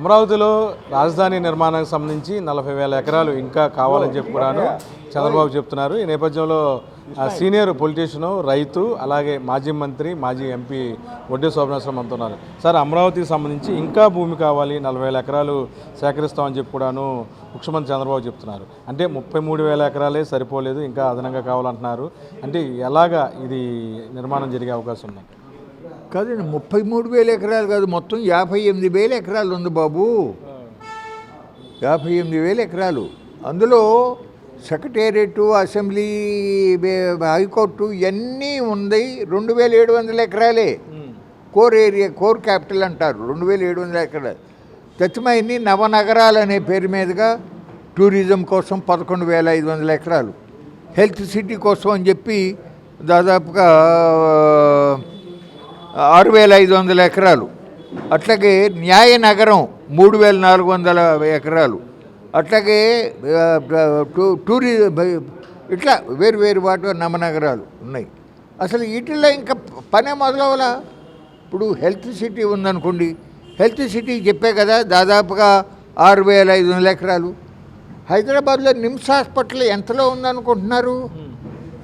అమరావతిలో రాజధాని నిర్మాణానికి సంబంధించి నలభై వేల ఎకరాలు ఇంకా కావాలని చెప్పి కూడాను చంద్రబాబు చెప్తున్నారు. ఈ నేపథ్యంలో సీనియర్ పొలిటీషియను రైతు అలాగే మాజీ మంత్రి మాజీ ఎంపీ వడ్డీ శోభనేశ్వరం అంటున్నారు సార్ అమరావతికి సంబంధించి ఇంకా భూమి కావాలి నలభై వేల ఎకరాలు సేకరిస్తామని చెప్పి కూడాను ముఖ్యమంత్రి చంద్రబాబు చెప్తున్నారు. అంటే ముప్పై మూడు వేల ఎకరాలే సరిపోలేదు ఇంకా అదనంగా కావాలంటున్నారు. అంటే ఎలాగా ఇది నిర్మాణం జరిగే అవకాశం ఉంది కాదండి ముప్పై మూడు వేల ఎకరాలు కాదు మొత్తం యాభై ఎనిమిది వేల ఎకరాలు ఉంది బాబు. యాభై ఎనిమిది వేల ఎకరాలు. అందులో సెక్రటేరియట్ అసెంబ్లీ హైకోర్టు ఇవన్నీ ఉంది రెండు వేల ఏడు వందల ఎకరాలే. కోర్ ఏరియా కోర్ క్యాపిటల్ అంటారు రెండు వేల ఏడు వందల ఎకరాలు. తచ్చిమైంది నవనగరాలు అనే పేరు మీదుగా టూరిజం కోసం పదకొండు వేల ఐదు వందల ఎకరాలు. హెల్త్ సిటీ కోసం అని చెప్పి దాదాపుగా ఆరు వేల ఐదు వందల ఎకరాలు. అట్లాగే న్యాయ నగరం మూడు వేల నాలుగు వందల ఎకరాలు. అట్లాగే టూ- టూరి ఇట్లా వేరు వేరు వాటి నమనగరాలు ఉన్నాయి. అసలు వీటిల్లో ఇంకా పనే మొదలవలా? ఇప్పుడు హెల్త్ సిటీ ఉందనుకోండి. హెల్త్ సిటీ చెప్పే కదా దాదాపుగా ఆరు వేల ఐదు వందల ఎకరాలు. హైదరాబాద్లో నిమ్స్ హాస్పిటల్ ఎంతలో ఉందనుకుంటున్నారు?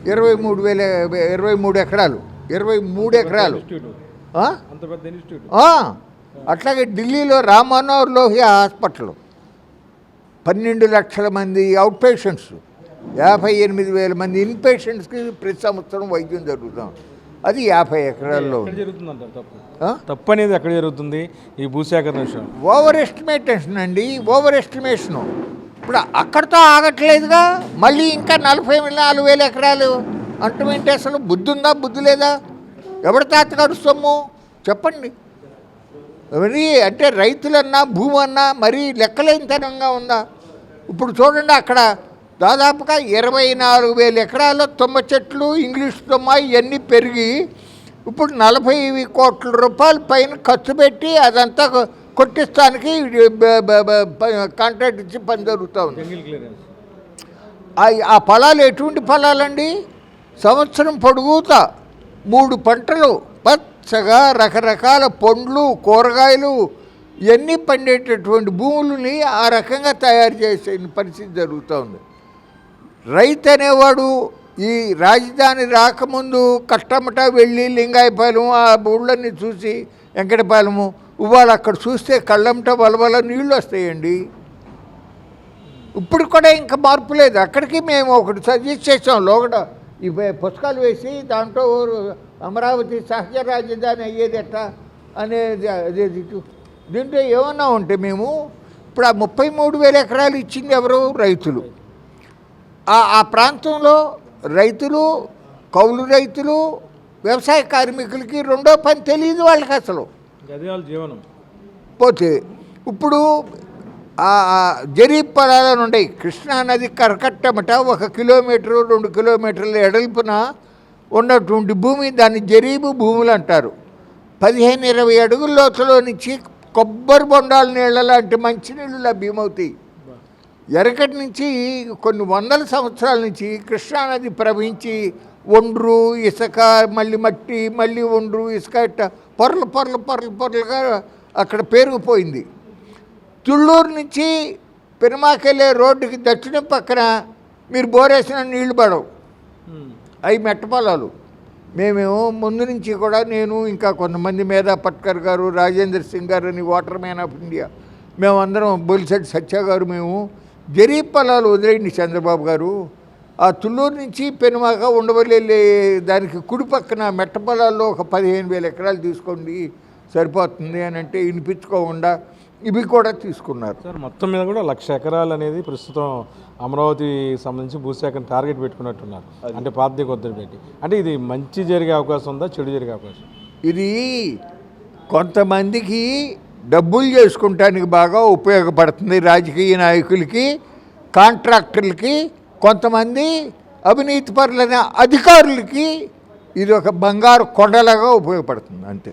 ఇరవై మూడు వేల ఇరవై మూడు ఎకరాలు. ఇరవై మూడు ఎకరాలు. అట్లాగే ఢిల్లీలో రామ్ మనోహర్ లోహియా హాస్పిటల్. పన్నెండు లక్షల మంది అవుట్ పేషెంట్స్ యాభై ఎనిమిది వేల మంది ఇన్ పేషెంట్స్కి ప్రతి సంవత్సరం వైద్యం జరుగుతాం. అది యాభై ఎకరాల్లో తప్పు? అనేది ఎక్కడ జరుగుతుంది? ఈ భూసేకరణ విషయం. ఓవర్ ఎస్టిమేటేషన్ అండి ఓవర్ ఎస్టిమేషను. ఇప్పుడు అక్కడితో ఆగట్లేదుగా మళ్ళీ ఇంకా నలభై నాలుగు వేల ఎకరాలు. అంటుమేంటి అసలు బుద్ధి ఉందా బుద్ధి లేదా? ఎవరి తాతగారు సొమ్ము? చెప్పండి. మరి అంటే రైతులన్నా భూమి అన్నా మరీ లెక్కలేనితనంగా ఉందా? ఇప్పుడు చూడండి అక్కడ దాదాపుగా ఇరవై నాలుగు వేల ఎకరాల తుమ్మ చెట్లు ఇంగ్లీష్ తుమ్మ ఇవన్నీ పెరిగి ఇప్పుడు నలభై కోట్ల రూపాయల పైన ఖర్చు పెట్టి అదంతా కొట్టిస్తానికి కాంట్రాక్ట్ ఇచ్చి పని జరుగుతూ ఉంది. ఆ- ఆ పొలాలు ఎటువంటి పొలాలండి సంవత్సరం పొడుగుతా. మూడు పంటలు పచ్చగా రకరకాల పండ్లు కూరగాయలు ఇవన్నీ పండేటటువంటి భూములని ఆ రకంగా తయారు చేసే పరిస్థితి జరుగుతూ ఉంది. రైతు అనేవాడు ఈ రాజధాని రాకముందు కట్టమట వెళ్ళి లింగాయపాలెం ఆ ఊళ్ళన్నీ చూసి వెంకటపాలెము ఇవాళ అక్కడ చూస్తే కళ్ళమట వలవల నీళ్ళు వస్తాయండి. ఇప్పుడు కూడా ఇంకా మార్పు లేదు. అక్కడికి మేము ఒకటి సజెస్ట్ చేసాం లోగడ. ఈ పుస్తకాలు వేసి దాంట్లో అమరావతి సహజ రాజధాని అయ్యేది ఎట్ట అనేది ఇటు. దీంట్లో ఏమన్నా ఉంటే మేము ఇప్పుడు ఆ ముప్పై మూడు వేల ఎకరాలు ఇచ్చింది ఎవరు? రైతులు. ఆ ప్రాంతంలో రైతులు కౌలు రైతులు వ్యవసాయ కార్మికులకి రెండో పని తెలియదు వాళ్ళకి అసలు. అదే జీవనం. పోతే ఇప్పుడు ఆ జరీబ్ పొలాలను ఉన్నాయి కృష్ణా నది కరకట్టమట ఒక కిలోమీటరు రెండు కిలోమీటర్ల ఎడల్పున ఉన్నటువంటి భూమి దాన్ని జరీబు భూములు అంటారు. పదిహేను ఇరవై అడుగుల లోతులో నుంచి కొబ్బరి బొండాల నీళ్ళ లాంటి మంచినీళ్ళు లభ్యమవుతాయి. ఎరకటి నుంచి కొన్ని వందల సంవత్సరాల నుంచి కృష్ణానది ప్రవహించి ఒండ్రు ఇసుక మళ్ళీ మట్టి మళ్ళీ ఒండ్రు ఇసుక ఇట్ట పొరలు పొరలు పొరలు పొరలుగా అక్కడ పేరుకుపోయింది. తుళ్ళూరు నుంచి పెరుమాకెళ్ళే రోడ్డుకి దక్షిణం పక్కన మీరు బోరేసిన నీళ్ళు పడవు. అవి మెట్ట పొలాలు. మేమేమో ముందు నుంచి కూడా నేను ఇంకా కొంతమంది మేధా పట్కర్ గారు రాజేంద్ర సింగ్ గారు అని వాటర్ మ్యాన్ ఆఫ్ ఇండియా. మేమందరం బొలిశెట్టి సత్య గారు మేము జరీబ్ పొలాలు వదిలేయండి చంద్రబాబు గారు. ఆ తుళ్ళూరు నుంచి పెనుమాక ఉండవల్లి దానికి కుడి పక్కన మెట్ట పొలాల్లో ఒక పదిహేను వేల ఎకరాలు తీసుకోండి సరిపోతుంది అని అంటే వినిపించుకోకుండా ఇవి కూడా తీసుకున్నారు. సార్ మొత్తం మీద కూడా లక్ష ఎకరాలు అనేది ప్రస్తుతం అమరావతి సంబంధించి భూసేకరణ టార్గెట్ పెట్టుకున్నట్టున్నారు. అంటే పాత కొద్దిని పెట్టి. అంటే ఇది మంచి జరిగే అవకాశం ఉందా చెడు జరిగే అవకాశం ఇది కొంతమందికి డబ్బులు చేసుకుంటానికి బాగా ఉపయోగపడుతుంది రాజకీయ నాయకులకి కాంట్రాక్టర్లకి కొంతమంది అవినీతి పరులైన అధికారులకి ఇది ఒక బంగారు కొండలాగా ఉపయోగపడుతుంది అంతే.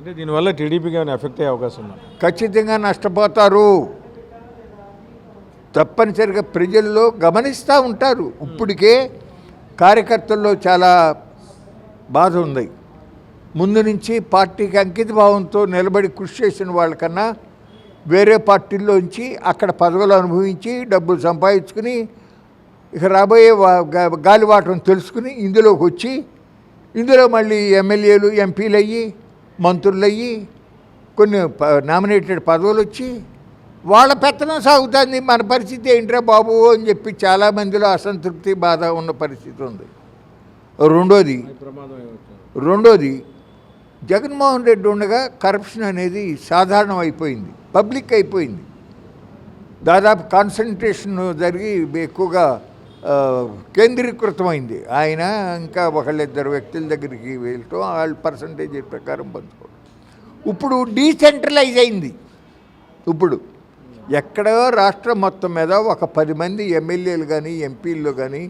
అంటే దీనివల్ల టీడీపీకి ఏమైనా ఎఫెక్ట్ అయ్యే అవకాశం ఉందా? ఖచ్చితంగా నష్టపోతారు. తప్పనిసరిగా ప్రజల్లో గమనిస్తూ ఉంటారు. ఇప్పటికే కార్యకర్తల్లో చాలా బాధ ఉంది. ముందు నుంచి పార్టీకి అంకిత భావంతో నిలబడి కృషి చేసిన వాళ్ళకన్నా వేరే పార్టీల్లోంచి అక్కడ పదవులు అనుభవించి డబ్బులు సంపాదించుకుని ఇక రాబోయే గాలివాటం తెలుసుకుని ఇందులోకి వచ్చి ఇందులో మళ్ళీ ఎమ్మెల్యేలు ఎంపీలు అయ్యి మంత్రులు అయ్యి కొన్ని నామినేటెడ్ పదవులు వచ్చి వాళ్ళ పెత్తనం సాగుతుంది. మన పరిస్థితి ఏంట్రా బాబు అని చెప్పి చాలామందిలో అసంతృప్తి బాధ ఉన్న పరిస్థితి ఉంది. రెండోది రెండోది జగన్మోహన్ రెడ్డి ఉండగా కరప్షన్ అనేది సాధారణం అయిపోయింది పబ్లిక్ అయిపోయింది. దాదాపు కాన్సన్ట్రేషన్ జరిగి ఎక్కువగా కేంద్రీకృతమైంది. ఆయన ఇంకా ఒకళ్ళిద్దరు వ్యక్తుల దగ్గరికి వెళ్ళటం వాళ్ళ పర్సంటేజ్ ప్రకారం పంచుకోవడం. ఇప్పుడు డీసెంట్రలైజ్ అయింది. ఇప్పుడు ఎక్కడో రాష్ట్రం మొత్తం మీద ఒక పది మంది ఎమ్మెల్యేలు కానీ ఎంపీలు కానీ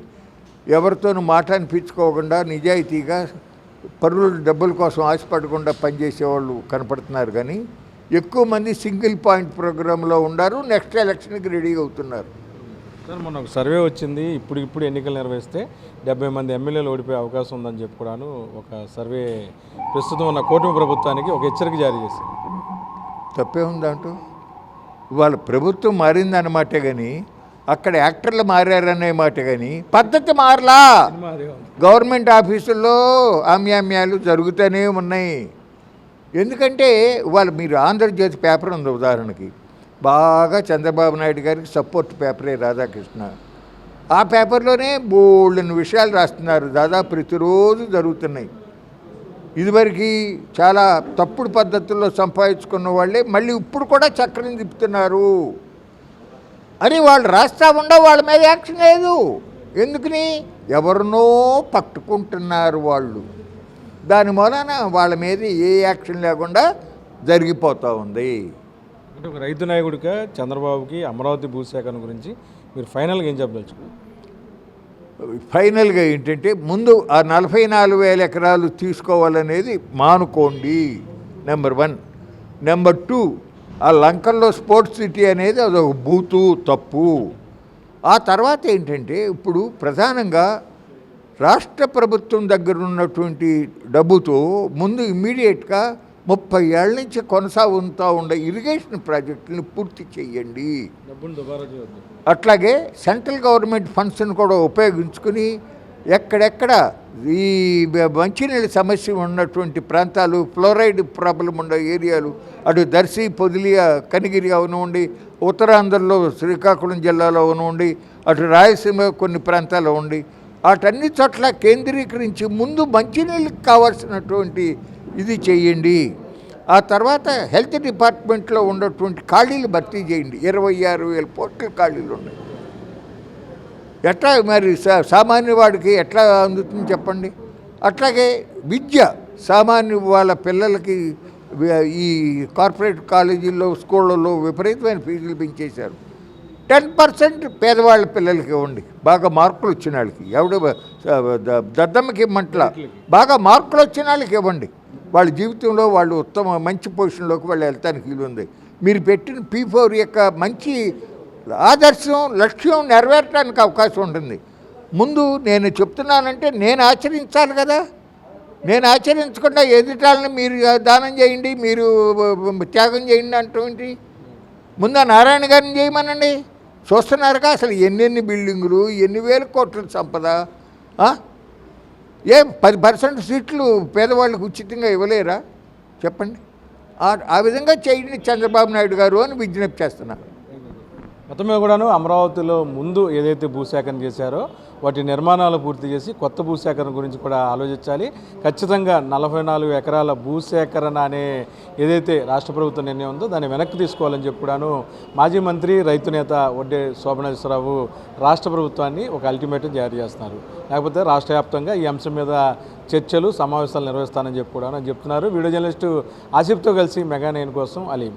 ఎవరితోనూ మాట అనిపించుకోకుండా నిజాయితీగా పరుల డబ్బుల కోసం ఆశపడకుండా పనిచేసేవాళ్ళు కనపడుతున్నారు కానీ ఎక్కువ మంది సింగిల్ పాయింట్ ప్రోగ్రాంలో ఉన్నారు నెక్స్ట్ ఎలక్షన్కి రెడీ అవుతున్నారు. సార్ మొన్న ఒక సర్వే వచ్చింది. ఇప్పుడు ఇప్పుడు ఎన్నికలు నిర్వహిస్తే డెబ్బై మంది ఎమ్మెల్యేలు ఓడిపోయే అవకాశం ఉందని చెప్పుకోవడాను ఒక సర్వే ప్రస్తుతం ఉన్న కూటమి ప్రభుత్వానికి ఒక హెచ్చరిక జారీ చేసింది తప్పే ఉందంటూ వాళ్ళ ప్రభుత్వం మారిందన్నమాటే కానీ అక్కడ యాక్టర్లు మారారనే మాట కానీ పద్ధతి మారలా. గవర్నమెంట్ ఆఫీసుల్లో ఆమ్యామ్యాలు జరుగుతూనే ఉన్నాయి. ఎందుకంటే వాళ్ళు మీరు ఆంధ్రజ్యోతి పేపర్ ఉంది ఉదాహరణకి. బాగా చంద్రబాబు నాయుడు గారికి సపోర్ట్ పేపరే రాధాకృష్ణ. ఆ పేపర్లోనే బోల్డెన్ విషయాలు రాస్తున్నారు. దాదాపు ప్రతిరోజు జరుగుతున్నాయి. ఇదివరకు చాలా తప్పుడు పద్ధతుల్లో సంపాదించుకున్న వాళ్ళే మళ్ళీ ఇప్పుడు కూడా చక్రం తిప్పుతున్నారు. అని వాళ్ళు రాస్తా ఉండవు వాళ్ళ మీద యాక్షన్ లేదు. ఎందుకని? ఎవరినో పట్టుకుంటున్నారు వాళ్ళు. దాని మూలన వాళ్ళ మీద ఏ యాక్షన్ లేకుండా జరిగిపోతూ ఉంది. అంటే ఒక రైతు నాయకుడిగా చంద్రబాబుకి అమరావతి భూసేకరణ గురించి మీరు ఫైనల్గా ఏం చెప్పదలుచుకున్నారు? ఫైనల్గా ఏంటంటే ముందు ఆ నలభై నాలుగు వేల ఎకరాలు తీసుకోవాలనేది మానుకోండి నెంబర్ వన్. నెంబర్ టూ ఆ లంకల్లో స్పోర్ట్స్ సిటీ అనేది అదొక బూతు తప్పు. ఆ తర్వాత ఏంటంటే ఇప్పుడు ప్రధానంగా రాష్ట్ర ప్రభుత్వం దగ్గర ఉన్నటువంటి డబ్బుతో ముందు ఇమ్మీడియట్గా ముప్పై ఏళ్ళ నుంచి కొనసాగుతూ ఉండే ఇరిగేషన్ ప్రాజెక్టులను పూర్తి చేయండి అట్లాగే సెంట్రల్ గవర్నమెంట్ ఫండ్స్ని కూడా ఉపయోగించుకుని ఎక్కడెక్కడ ఈ మంచినీళ్ళ సమస్య ఉన్నటువంటి ప్రాంతాలు ఫ్లోరైడ్ ప్రాబ్లం ఉన్న ఏరియాలు అటు దర్శి పొదిలియా కనిగిరి అవనివ్వండి ఉత్తరాంధ్రలో శ్రీకాకుళం జిల్లాలో అవనివ్వండి అటు రాయలసీమ కొన్ని ప్రాంతాల్లో ఉండి వాటన్ని చోట్ల కేంద్రీకరించి ముందు మంచినీళ్ళకి కావాల్సినటువంటి ఇది చేయండి. ఆ తర్వాత హెల్త్ డిపార్ట్మెంట్లో ఉన్నటువంటి ఖాళీలు భర్తీ చేయండి. ఇరవై ఆరు వేల పోస్టుల ఖాళీలు ఉన్నాయి. ఎట్లా మరి సామాన్య వాడికి ఎట్లా అందుతుంది చెప్పండి? అట్లాగే విద్య సామాన్య వాళ్ళ పిల్లలకి ఈ కార్పొరేట్ కాలేజీల్లో స్కూళ్ళల్లో విపరీతమైన ఫీజులు పెంచేశారు. టెన్ పర్సెంట్ పేదవాళ్ళ పిల్లలకి ఇవ్వండి. బాగా మార్కులు వచ్చిన వాళ్ళకి. ఎవడు దద్దమ్మకి ఇమ్మంట్లా. బాగా మార్కులు వచ్చిన వాళ్ళకి ఇవ్వండి. వాళ్ళ జీవితంలో వాళ్ళు ఉత్తమ మంచి పొజిషన్లోకి వాళ్ళు వెళ్తానికి వీలుంది మీరు పెట్టిన పీ ఫోర్ యొక్క మంచి ఆదర్శం లక్ష్యం నెరవేరడానికి అవకాశం ఉంటుంది. ముందు నేను చెప్తున్నానంటే నేను ఆచరించాలి కదా. నేను ఆచరించకుండా ఎదుటాలని మీరు దానం చేయండి మీరు త్యాగం చేయండి అంటేంటి ముందు నారాయణ గారిని చేయమనండి. చూస్తున్నారుగా అసలు ఎన్నెన్ని బిల్డింగులు ఎన్ని వేల కోట్ల సంపద ఏ పది పర్సెంట్ సీట్లు పేదవాళ్ళకి ఉచితంగా ఇవ్వలేరా? చెప్పండి. ఆ- విధంగా చేయండి చంద్రబాబు నాయుడు గారు అని విజ్ఞప్తి చేస్తున్నాను మొత్తం కూడాను అమరావతిలో ముందు ఏదైతే భూసేకరణ చేశారో వాటి నిర్మాణాలు పూర్తి చేసి కొత్త భూసేకరణ గురించి కూడా ఆలోచించాలి. ఖచ్చితంగా నలభై నాలుగు ఎకరాల భూసేకరణ అనే ఏదైతే రాష్ట్ర ప్రభుత్వం నిర్ణయం ఉందో దాన్ని వెనక్కి తీసుకోవాలని చెప్పి కూడాను మాజీ మంత్రి రైతు నేత వడ్డే శోభనేశ్వరరావు రాష్ట్ర ప్రభుత్వాన్ని ఒక అల్టిమేటం జారీ చేస్తున్నారు. లేకపోతే రాష్ట్ర వ్యాప్తంగా ఈ అంశం మీద చర్చలు సమావేశాలు నిర్వహిస్తానని చెప్పి కూడా చెప్తున్నారు. వీడియో జర్నలిస్టు ఆసిఫ్తో కలిసి మెగా నైన్ కోసం అలీం.